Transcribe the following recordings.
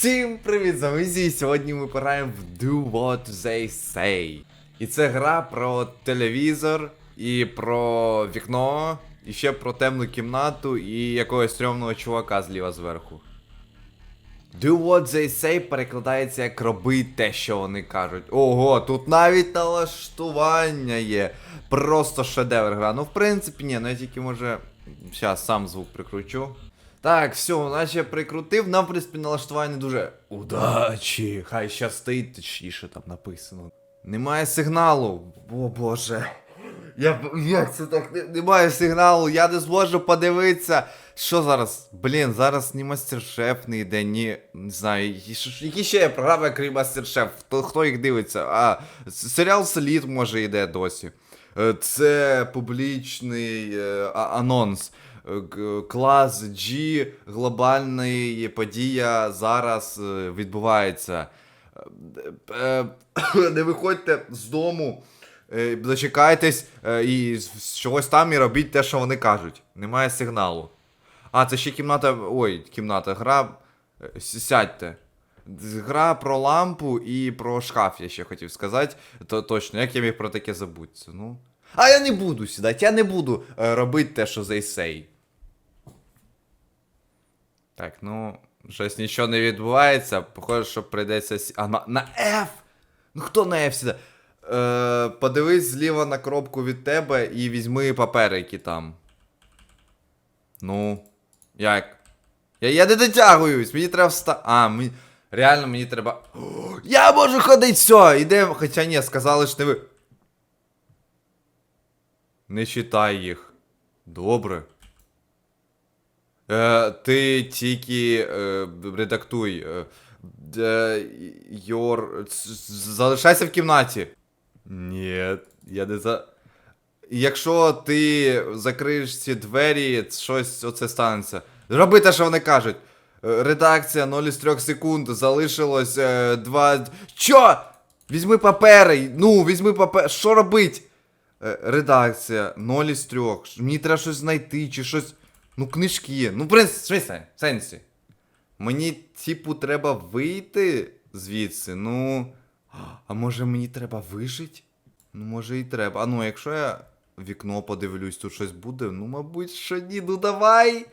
Всім привіт, замизі! Сьогодні ми граємо в Do What They Say. І це гра про телевізор, і про вікно, і ще про темну кімнату, і якогось стрьомного чувака зліва зверху. Do what they say перекладається як роби те, що вони кажуть. Ого, тут навіть налаштування є. Просто шедевр гра. Ну, в принципі, ні, ну я тільки може. Зараз сам звук прикручу. Так, все, наче прикрутив. Нам, в принципі, налаштування дуже. Удачі! Хай щастить, точніше там написано. Немає сигналу. О боже. Я, як це так? Немає сигналу, я не зможу подивитися. Що зараз? Блін, зараз ні мастер-шеф не йде, ні. Не знаю, які, ще є програми, крім мастер-шеф? Хто, хто їх дивиться? А, серіал Слід може йде досі. Е, Це публічний е, анонс. Е, Клас G, глобальна подія зараз е, відбувається. Е, Не виходьте з дому, зачекайтесь е, і чогось там і робіть те, що вони кажуть. Немає сигналу. А, це ще кімната. Ой, кімната, гра. Сядьте. Гра про лампу і про шкаф, я ще хотів сказати. То точно, як я міг про таке забутися? Ну. А я не буду сідати, я не буду робити те, що they say. Так, ну, щось нічого не відбувається. Похоже, що прийдеться. сі- А на, на F! Ну хто на F сідає? Е, подивись зліва на коробку від тебе і візьми папери, які там. Ну. Як? Я, я не дотягуюсь, мені треба вста. А, мені. Реально мені треба. О, я можу ходити, все, ідемо. Хоча ні, сказали ж не ви. Не читай їх. Добре. Е, ти тільки е, редактуй. Е, е, your... Залишайся в кімнаті. Ні, я не за. Якщо ти закриєш ці двері, щось оце станеться. Роби те, що вони кажуть. Редакція 0 із 3 секунд, залишилось 2. Чо? Візьми папери. Ну, візьми папери. Що робить? Редакція 0 із 3. Мені треба щось знайти чи щось. Ну, книжки. Ну, в принципі, в сенсі. Мені, типу, треба вийти звідси. Ну. А може мені треба вижити? Ну, може і треба. А ну, якщо я вікно подивлюсь, тут щось буде, ну, мабуть, що ні, ну давай.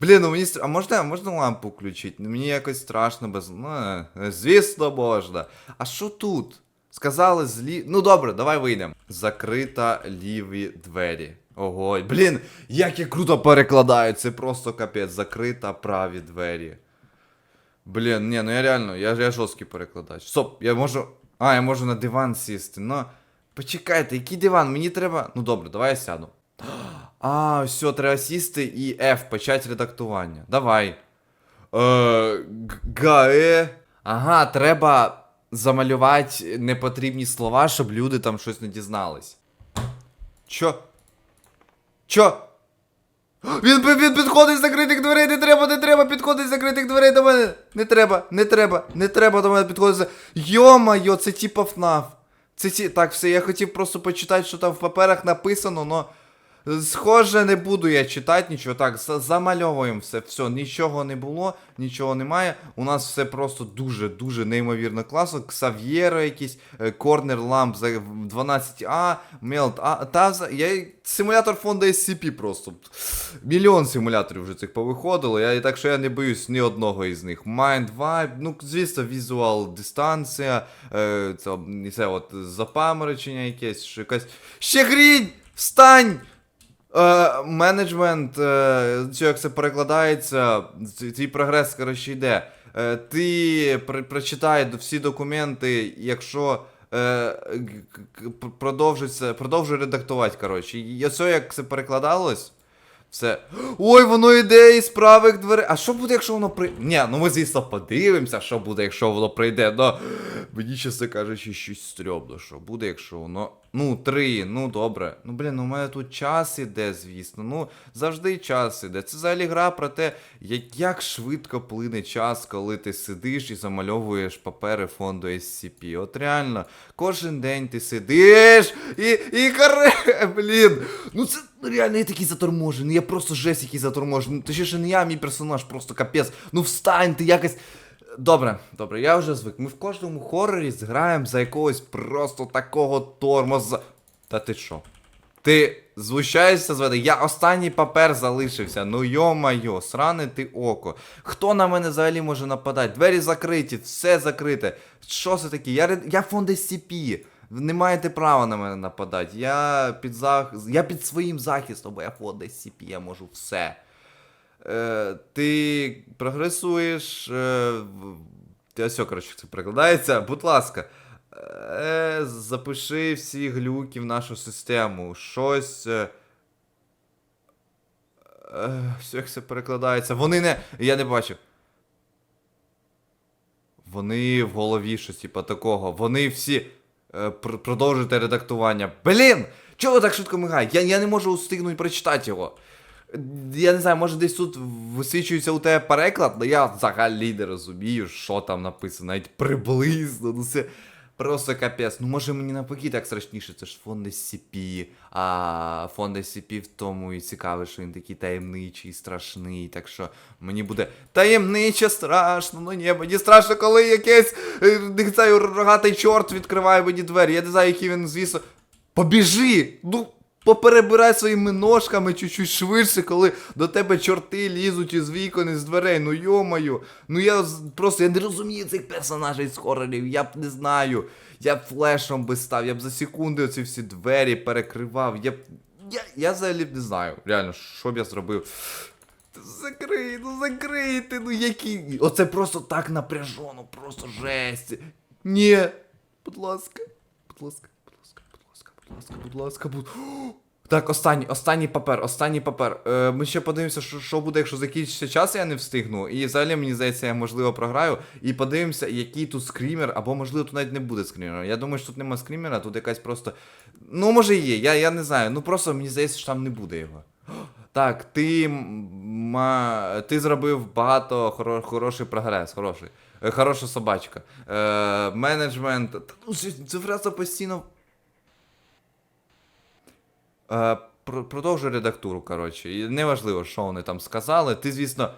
Блін, ну мені стр- А можна, можна лампу включити? Ну, Мені якось страшно без. Ну, е, звісно, можна. А що тут? Сказали злі. Ну добре, давай вийдемо. Закрита ліві двері. Ого, блін, як я круто перекладаю, це просто капець. Закрита праві двері. Блін, ні, ну я реально, я, я жорсткий перекладач. Стоп, я можу. А, я можу на диван сісти. Ну. Почекайте, який диван? Мені треба. Ну добре, давай я сяду. А, все, треба сісти і F, почать редактування. Давай. Е, ГАЕ. Ага, треба замалювати непотрібні слова, щоб люди там щось не дізнались. Чо? Чо? Він, він, підходить з закритих дверей, не треба, не треба, підходить з закритих дверей до мене. Не треба, не треба, не треба до мене підходити. Йо-майо, це типа ФНАФ. Це ті... Так, все, я хотів просто почитати, що там в паперах написано, но. Схоже, не буду я читати нічого. Так, замальовуємо все. Все, нічого не було, нічого немає. У нас все просто дуже-дуже неймовірно класно. Ксав'єро якийсь, е, Корнер Ламп за 12А, Мелт, а та я симулятор фонду SCP просто. Мільйон симуляторів вже цих повиходило. Я, так що я не боюсь ні одного із них. Mind Vibe, ну, звісно, візуал, дистанція, е, це, це от запаморочення якесь, що якась. Ще грінь! Встань! Е, менеджмент, е, чи як це перекладається, твій прогрес, коротше, йде. Е, ти пр- прочитай всі документи, якщо е, г- г- п- продовжиться, продовжуй редактувати, коротше. І все, як це перекладалось, все. Ой, воно йде із правих дверей. А що буде, якщо воно прийде? Ні, ну ми, звісно, подивимося, що буде, якщо воно прийде. Но мені, чесно кажучи, щось стрьомно, що буде, якщо воно. Ну, три, ну добре. Ну, блін, у мене тут час іде, звісно. Ну, завжди час іде. Це взагалі гра про те, як, як швидко плине час, коли ти сидиш і замальовуєш папери фонду SCP. От реально, кожен день ти сидиш і. і каре, блін. Ну це ну, реально я такий заторможений. Я просто жесть який заторможений. Точніше, не я, мій персонаж, просто капець. Ну встань, ти якось. Добре, добре, я вже звик. Ми в кожному хорорі зграємо за якогось просто такого тормоза. Та ти що? Ти звучаєшся з мене? Я останній папер залишився. Ну йо-майо, сране ти око. Хто на мене взагалі може нападати? Двері закриті, все закрите. Що це таке? Я, я фонд SCP. Не маєте права на мене нападати. Я під зах... я під своїм захистом, бо я фонд SCP, я можу все. Е, ти прогресуєш. Е, в- все, коротше, це перекладається. Будь ласка, е, запиши всі глюки в нашу систему. Щось. Е, е, все, як це перекладається. Вони не. Я не бачив. Вони в голові щось, типа такого. Вони всі. Е, пр- продовжуйте редактування. Блін! Чого так швидко мигаєте? Я, я не можу встигнути прочитати його. Я не знаю, може десь тут висвічується у тебе переклад, але я взагалі не розумію, що там написано, навіть приблизно. Ну це просто капець. Ну може мені навпаки так страшніше, це ж фонд SCP, а фонд SCP в тому і цікавий, що він такий таємничий, страшний. Так що мені буде таємниче страшно, ну ні, мені страшно, коли якийсь е, не знаю, рогатий чорт відкриває мені двері. Я не знаю, який він, звісно. Побіжи! Ну, поперебирай своїми ножками чуть-чуть швидше, коли до тебе чорти лізуть із вікон, із дверей. Ну йомаю. Ну я просто я не розумію цих персонажей з хорорів. Я б не знаю. Я б флешом би став, я б за секунди оці всі двері перекривав. Я б. Я, я взагалі б не знаю. Реально, що б я зробив. Закрий, ну закрийте, ну які. Оце просто так напряжено, просто жесть. Ні. Будь ласка, будь ласка, ласка, будь ласка, будь. Так, останній, останній папер, останній папер. Е, ми ще подивимося, що, що буде, якщо закінчиться час, я не встигну. І взагалі, мені здається, я можливо програю. І подивимося, який тут скрімер, або можливо тут навіть не буде скрімера. Я думаю, що тут нема скрімера, тут якась просто. Ну, може є, я, я не знаю. Ну просто мені здається, що там не буде його. Так, ти, ма, ти зробив багато хоро, хороший прогрес, хороший. Е, Хороша собачка. Е, менеджмент. Ну, це, просто постійно. Е, про- продовжуй редактуру, коротше. І неважливо, що вони там сказали. Ти, звісно.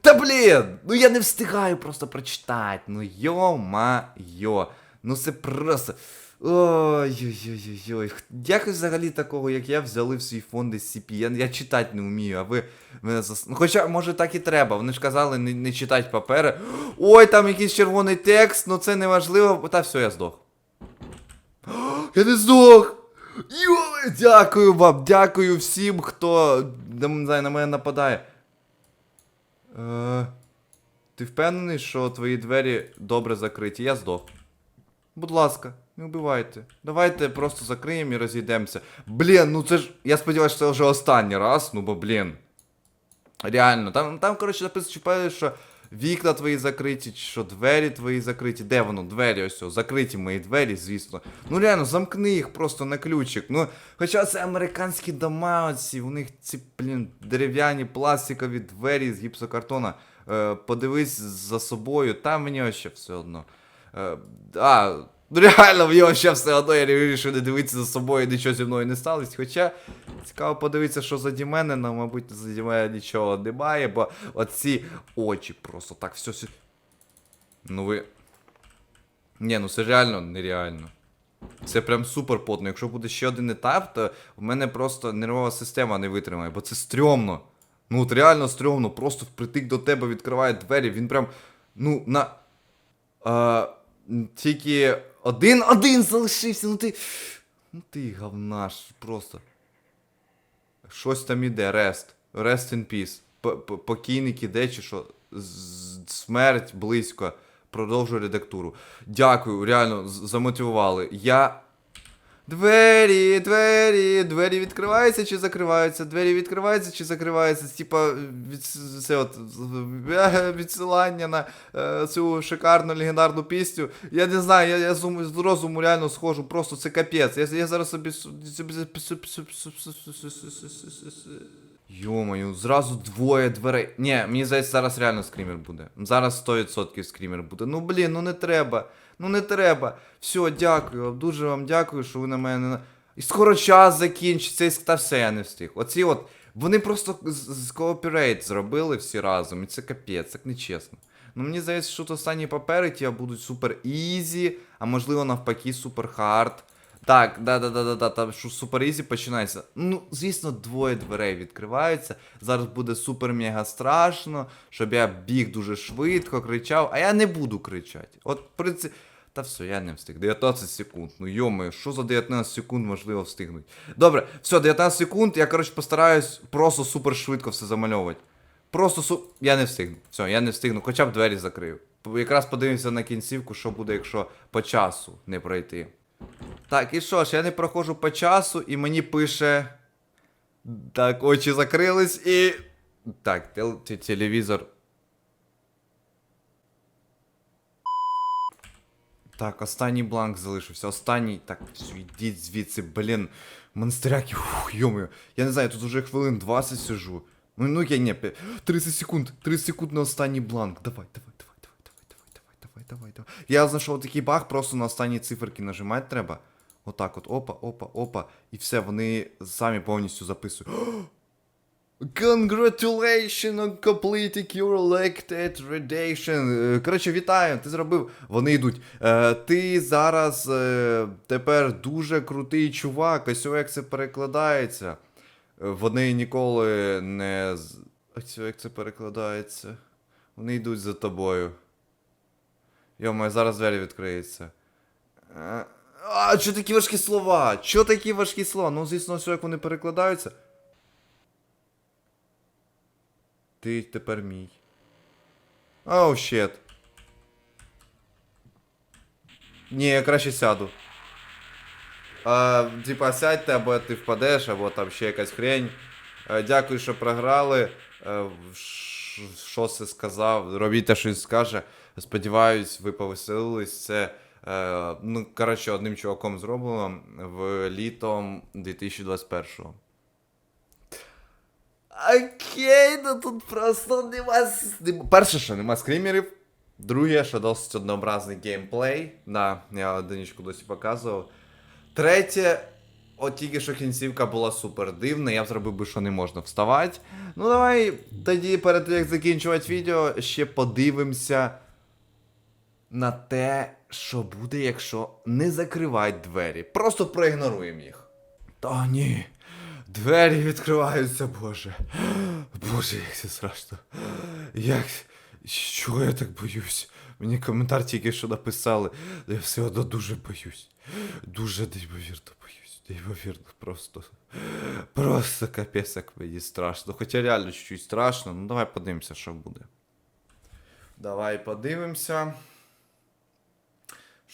Та блін! Ну я не встигаю просто прочитати. Ну йо-ма-йо. Ну це просто. Ой-ой-ой-ой. Якось взагалі такого, як я, взяли в свій фонд SCP. Я, я читати не вмію, а ви мене зас... Ну, хоча, може, так і треба. Вони ж казали не, не читати папери. Ой, там якийсь червоний текст, ну це не важливо. Та все, я здох. Я не здох! Йой, дякую вам, дякую всім, хто не знаю, на мене нападає. Е, ти впевнений, що твої двері добре закриті? Я здох. Будь ласка, не вбивайте. Давайте просто закриємо і розійдемося. Блін, ну це ж. Я сподіваюся, що це вже останній раз, ну бо блін. Реально, там, там коротше, написано, що вікна твої закриті, чи що двері твої закриті. Де воно? Двері ось, о, закриті мої двері, звісно. Ну реально, замкни їх просто на ключик. Ну, хоча це американські дома, оці, у них ці, блін, дерев'яні пластикові двері з гіпсокартона. Е, подивись за собою, там мені ще все одно. Е, а, ну реально, в нього ще все одно, я не вирішив не дивитися за собою, нічого зі мною не сталося. Хоча цікаво подивитися, що заді мене, але, мабуть, заді мене нічого немає, бо оці очі просто так все... Ну ви. Ні, ну це реально нереально. Це прям супер потно. Якщо буде ще один етап, то в мене просто нервова система не витримає, бо це стрьомно. Ну от реально стрьомно, просто впритик до тебе відкриває двері, він прям. Ну, на. А, тільки один-один залишився, ну ти. Ну ти говнаш, просто. Щось там іде, рест. Rest in peace. Покійник іде, чи що? Смерть близько. Продовжую редактуру. Дякую, реально, замотивували. Я. Двері, двері, двері відкриваються чи закриваються? Двері відкриваються чи закриваються? Типа від, це от, е, відсилання на е, цю шикарну легендарну пісню. Я не знаю, я, я з розуму реально схожу, просто це капець. Я, я зараз собі. Йомаю, зразу двоє дверей. Ні, мені здається, зараз реально скрімер буде. Зараз 100% скрімер буде. Ну блін, ну не треба. Ну не треба. Все, дякую. Дуже вам дякую, що ви на мене. не І скоро час закінчиться, та все я не встиг. Оці от. Вони просто з, кооперейт зробили всі разом, і це капець, так нечесно. Ну мені здається, що тут останні папери ті будуть супер ізі, а можливо навпаки супер хард. Так, да, да, да, да, да, там що супер ізі починається. Ну, звісно, двоє дверей відкриваються. Зараз буде супер мега страшно, щоб я біг дуже швидко, кричав, а я не буду кричати. От в принципі. Та все, я не встиг. 19 секунд. Ну йоми, що за 19 секунд можливо встигнути? Добре, все, 19 секунд, я, коротше, постараюсь просто супер швидко все замальовувати. Просто су. Я не встигну. Все, я не встигну, хоча б двері закрию. Якраз подивимося на кінцівку, що буде, якщо по часу не пройти. Так, і що ж, я не проходжу по часу, і мені пише. Так, очі закрились і. Так, тел- те- телевізор. Так, останній бланк залишився. Останній. Так, йдіть звідси, блін. Монстряки, ух, йомою. Я не знаю, тут уже хвилин 20 сижу. Ну, ну я не. 30 секунд, 30 секунд на останній бланк. Давай, давай, давай, давай, давай, давай, давай, давай, давай. Я знайшов такий баг, просто на останні циферки нажимати треба. Отак от, опа, опа, опа. І все, вони самі повністю записують. Congratulations on completing your elected redation. Е, Коротше, вітаю, ти зробив. Вони йдуть. Е, ти зараз е, тепер дуже крутий чувак. Ось як це перекладається. Е, Вони ніколи не. Ось як це перекладається. Вони йдуть за тобою. Йома, зараз двері відкриються. Е, А, що такі важкі слова? Що такі важкі слова? Ну, звісно, все, як вони перекладаються. Ти тепер мій. Оу, щет. Ні, я краще сяду. А, типа, сядьте, або ти впадеш, або там ще якась хрень. Е, Дякую, що програли. Е, ш- Що це сказав? Робіть те, що він скаже. Сподіваюсь, ви повеселились. Це. Е, ну, коротше, одним чуваком зроблено в літом 2021-го. Окей, ну тут просто нема. Перше, що нема скримерів. Друге, що досить однообразний геймплей. Да, я одиничку досі показував. Третє, от тільки що кінцівка була супер дивна, я б зробив би, що не можна вставати. Ну давай тоді, перед як закінчувати відео, ще подивимося на те, що буде, якщо не закривати двері. Просто проігноруємо їх. Та ні. Двері відкриваються, боже. Боже, як це страшно. Як. Чого я так боюсь? Мені коментар тільки що написали. Я все одно дуже боюсь. Дуже неймовірно боюсь. Неймовірно, просто. Просто капець, як мені страшно. Хоча реально чуть-чуть страшно. Ну давай подивимося, що буде. Давай подивимося.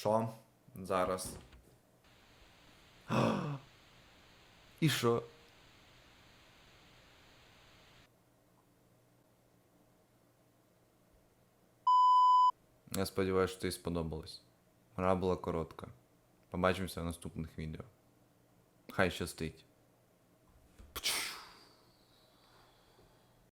Що? Зараз. І що? Я сподіваюся, що тобі сподобалось. Гра була коротка. Побачимося в наступних відео. Хай щастить.